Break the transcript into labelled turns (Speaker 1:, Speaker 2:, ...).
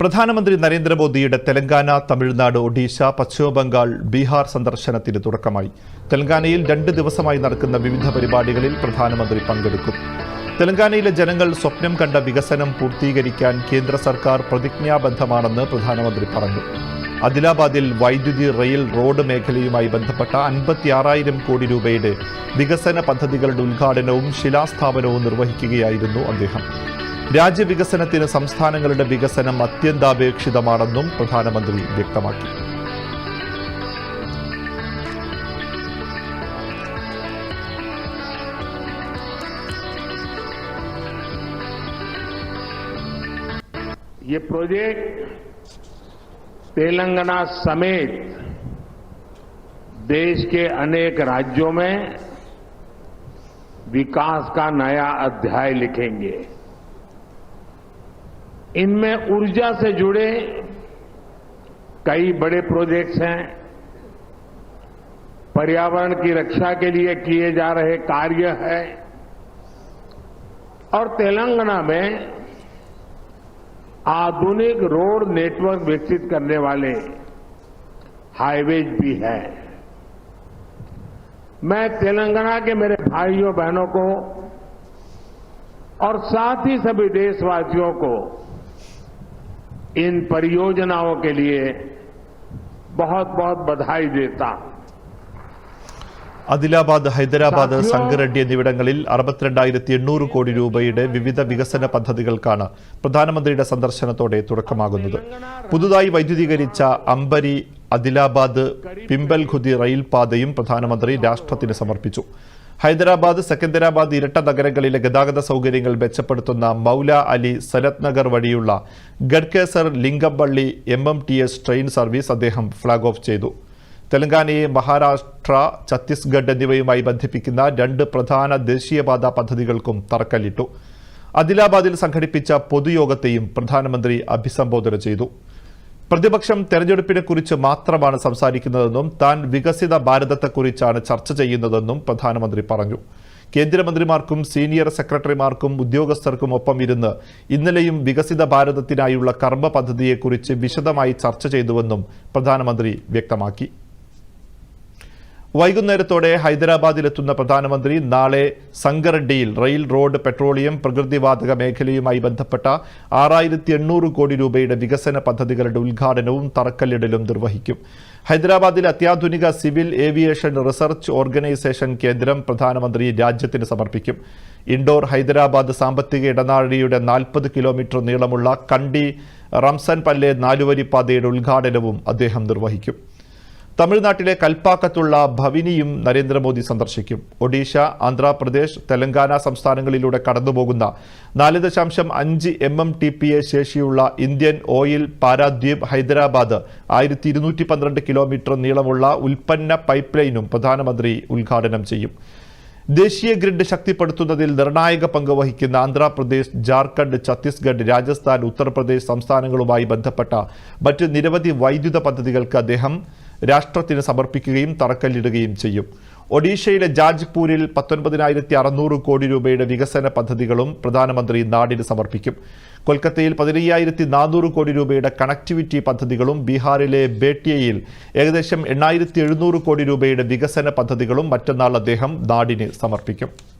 Speaker 1: പ്രധാനമന്ത്രി നരേന്ദ്രമോദിയുടെ തെലങ്കാന തമിഴ്നാട് ഒഡീഷ പശ്ചിമബംഗാൾ ബീഹാർ സന്ദർശനത്തിന് തുടക്കമായി. തെലങ്കാനയിൽ രണ്ട് ദിവസമായി നടക്കുന്ന വിവിധ പരിപാടികളിൽ പ്രധാനമന്ത്രി പങ്കെടുക്കും. തെലങ്കാനയിലെ ജനങ്ങൾ സ്വപ്നം കണ്ട വികസനം പൂർത്തീകരിക്കാൻ കേന്ദ്ര സർക്കാർ പ്രതിജ്ഞാബദ്ധമാണെന്ന് പ്രധാനമന്ത്രി പറഞ്ഞു. അദിലാബാദിൽ വൈദ്യുതി റെയിൽ റോഡ് മേഖലയുമായി ബന്ധപ്പെട്ട അൻപത്തിയാറായിരം കോടി രൂപയുടെ വികസന പദ്ധതികളുടെ ഉദ്ഘാടനവും ശിലാസ്ഥാപനവും നിർവഹിക്കുകയായിരുന്നു അദ്ദേഹം. രാജ്യവികസനത്തിന് സംസ്ഥാനങ്ങളുടെ വികസനം അത്യന്താപേക്ഷിതമാണെന്നും പ്രധാനമന്ത്രി വ്യക്തമാക്കി
Speaker 2: ये प्रोजेक्ट तेलंगाना समेत देश के अनेक राज्यों में विकास का नया अध्याय लिखेंगे इनमें ऊर्जा से जुड़े कई बड़े प्रोजेक्ट्स हैं। पर्यावरण की रक्षा के लिए किए जा रहे कार्य है। और तेलंगाना में आधुनिक रोड नेटवर्क विकसित करने वाले हाईवेज भी हैं। मैं तेलंगाना के मेरे भाइयों, बहनों को और साथ ही सभी देशवासियों को इन परियोजनाओं के लिए बहुत बहुत बधाई देता हूं
Speaker 1: അദിലാബാദ് ഹൈദരാബാദ് സംഗറെഡ്ഡി എന്നിവിടങ്ങളിൽ അറുപത്തിരണ്ടായിരത്തി എണ്ണൂറ് കോടി രൂപയുടെ വിവിധ വികസന പദ്ധതികൾക്കാണ് പ്രധാനമന്ത്രിയുടെ സന്ദർശനത്തോടെ തുടക്കമാകുന്നത് പുതുതായി വൈദ്യുതീകരിച്ച അംബരി അദിലാബാദ് പിമ്പൽഖുദി റെയിൽ പാതയും പ്രധാനമന്ത്രി രാഷ്ട്രത്തിന് സമർപ്പിച്ചു ഹൈദരാബാദ് സെക്കന്ദരാബാദ് ഇരട്ട നഗരങ്ങളിലെ ഗതാഗത സൗകര്യങ്ങൾ മെച്ചപ്പെടുത്തുന്ന മൗല അലി സനത് നഗർ വഴിയുള്ള Ghatkesar Lingampally M M T S train service അദ്ദേഹം ഫ്ളാഗ് ഓഫ് ചെയ്തു. തെലങ്കാനയെ മഹാരാഷ്ട്ര ഛത്തീസ്ഗഡ് എന്നിവയുമായി ബന്ധിപ്പിക്കുന്ന രണ്ട് പ്രധാന ദേശീയപാത പദ്ധതികൾക്കും തറക്കല്ലിട്ടു. അദിലാബാദിൽ സംഘടിപ്പിച്ച പൊതുയോഗത്തെയും പ്രധാനമന്ത്രി അഭിസംബോധന ചെയ്തു. പ്രതിപക്ഷം തെരഞ്ഞെടുപ്പിനെ കുറിച്ച് മാത്രമാണ് സംസാരിക്കുന്നതെന്നും താൻ വികസിത ഭാരതത്തെക്കുറിച്ചാണ് ചർച്ച ചെയ്യുന്നതെന്നും പ്രധാനമന്ത്രി പറഞ്ഞു. കേന്ദ്രമന്ത്രിമാർക്കും സീനിയർ സെക്രട്ടറിമാർക്കും ഉദ്യോഗസ്ഥർക്കും ഒപ്പം ഇരുന്ന് ഇന്നലെയും വികസിത ഭാരതത്തിനായുള്ള കർമ്മ പദ്ധതിയെക്കുറിച്ച് വിശദമായി ചർച്ച ചെയ്തുവെന്നും പ്രധാനമന്ത്രി വ്യക്തമാക്കി. വൈകുന്നേരത്തോടെ ഹൈദരാബാദിലെത്തുന്ന പ്രധാനമന്ത്രി നാളെ സംഗറെഡ്ഡിയിൽ റെയിൽ റോഡ് പെട്രോളിയം പ്രകൃതിവാതക മേഖലയുമായി ബന്ധപ്പെട്ട ആറായിരത്തി എണ്ണൂറ് കോടി രൂപയുടെ വികസന പദ്ധതികളുടെ ഉദ്ഘാടനവും തറക്കല്ലിടലും നിർവഹിക്കും. ഹൈദരാബാദിൽ അത്യാധുനിക സിവിൽ ഏവിയേഷൻ റിസർച്ച് ഓർഗനൈസേഷൻ കേന്ദ്രം പ്രധാനമന്ത്രി രാജ്യത്തിന് സമർപ്പിക്കും. ഇൻഡോർ ഹൈദരാബാദ് സാമ്പത്തിക ഇടനാഴിയുടെ നാൽപ്പത് കിലോമീറ്റർ നീളമുള്ള കണ്ടി റംസൻ പല്ലെ നാലുവരി പാതയുടെ ഉദ്ഘാടനവും അദ്ദേഹം നിർവഹിക്കും. തമിഴ്നാട്ടിലെ കൽപ്പാക്കത്തുള്ള ഭവിനിയും നരേന്ദ്രമോദി സന്ദർശിക്കും. ഒഡീഷ ആന്ധ്രാപ്രദേശ് തെലങ്കാന സംസ്ഥാനങ്ങളിലൂടെ കടന്നുപോകുന്ന നാല് ദശാംശം അഞ്ച് M M T P A ശേഷിയുള്ള ഇന്ത്യൻ ഓയിൽ പാരാദ്വീപ് ഹൈദരാബാദ് ആയിരത്തി ഇരുന്നൂറ്റി പന്ത്രണ്ട് കിലോമീറ്റർ നീളമുള്ള ഉൽപ്പന്ന പൈപ്പ് ലൈനും പ്രധാനമന്ത്രി ഉദ്ഘാടനം ചെയ്യും. ദേശീയ ഗ്രിഡ് ശക്തിപ്പെടുത്തുന്നതിൽ നിർണായക പങ്ക് വഹിക്കുന്ന ആന്ധ്രാപ്രദേശ് ജാർഖണ്ഡ് ഛത്തീസ്ഗഡ് രാജസ്ഥാൻ ഉത്തർപ്രദേശ് സംസ്ഥാനങ്ങളുമായി ബന്ധപ്പെട്ട മറ്റ് നിരവധി വൈദ്യുത പദ്ധതികൾക്ക് അദ്ദേഹം രാഷ്ട്രത്തിന് സമർപ്പിക്കുകയും തറക്കല്ലിടുകയും ചെയ്യും. ഒഡീഷയിലെ ജാജ്പൂരിൽ പത്തൊൻപതിനായിരത്തി അറുന്നൂറ് കോടി രൂപയുടെ വികസന പദ്ധതികളും പ്രധാനമന്ത്രി നാടിന് സമർപ്പിക്കും. കൊൽക്കത്തയിൽ പതിനയ്യായിരത്തി നാനൂറ് കോടി രൂപയുടെ കണക്ടിവിറ്റി പദ്ധതികളും ബീഹാറിലെ ബേട്ടിയയിൽ ഏകദേശം എണ്ണായിരത്തി എഴുന്നൂറ് കോടി രൂപയുടെ വികസന പദ്ധതികളും മറ്റന്നാൾ അദ്ദേഹം നാടിന് സമർപ്പിക്കും.